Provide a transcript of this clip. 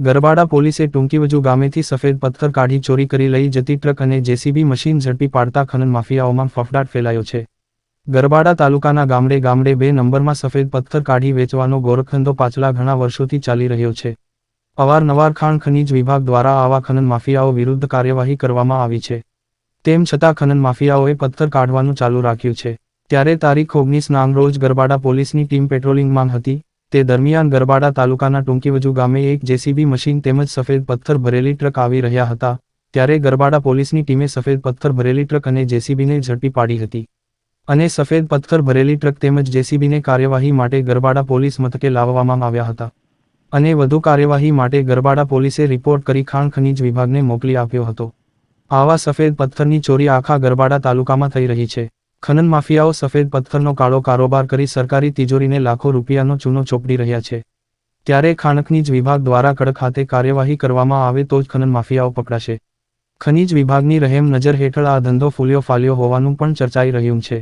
ગરબાડા પોલીસે ટૂંકીવજુ ગામેથી સફેદ પથ્થર કાઢી ચોરી કરી લઈ જતી ટ્રક અને જેસીબી મશીન ઝડપી પાડતા ખનન માફિયાઓમાં ફફડાટ ફેલાયો છે. ગરબાડા તાલુકાના ગામડે ગામડે બે નંબરમાં સફેદ પથ્થર કાઢી વેચવાનો ગોરખંદો પાછલા ઘણા વર્ષોથી ચાલી રહ્યો છે. અવારનવાર ખાણ ખનીજ વિભાગ દ્વારા આવા ખનન માફિયાઓ વિરુદ્ધ કાર્યવાહી કરવામાં આવી છે. તેમ છતાં ખનન માફિયાઓએ પથ્થર કાઢવાનું ચાલુ રાખ્યું છે. ત્યારે તારીખ ઓગણીસ નામ રોજ ગરબાડા પોલીસની ટીમ પેટ્રોલિંગમાં હતી. તે દરમિયાન ગરબાડા તાલુકાના ટૂંકીવજુ ગામે એક જેસીબી મશીન તેમજ સફેદ પથ્થર ભરેલી ટ્રક આવી રહ્યા હતા, ત્યારે ગરબાડા પોલીસની ટીમે સફેદ પથ્થર ભરેલી ટ્રક અને જેસીબીને ઝડપી પાડી હતી. અને સફેદ પથ્થર ભરેલી ટ્રક તેમજ જેસીબીને કાર્યવાહી માટે ગરબાડા પોલીસ મથકે લાવવામાં આવ્યા હતા. અને વધુ કાર્યવાહી માટે ગરબાડા પોલીસે રિપોર્ટ કરી ખાણ ખનીજ વિભાગને મોકલી આપ્યો હતો. આવા સફેદ પથ્થરની ચોરી આખા ગરબાડા તાલુકામાં થઈ રહી છે. ખનન માફિયાઓ સફેદ પથ્થરનો કાળો કારોબાર કરી સરકારી તિજોરીને લાખો રૂપિયાનો ચૂનો ચોપડી રહ્યા છે. ત્યારે ખાણખનીજ વિભાગ દ્વારા કડક હાથે કાર્યવાહી કરવામાં આવે તો જ ખનન માફિયાઓ પકડાશે. ખનીજ વિભાગની રહેમ નજર હેઠળ આ ધંધો ફૂલ્યો ફાલ્યો હોવાનું પણ ચર્ચાઈ રહ્યું છે.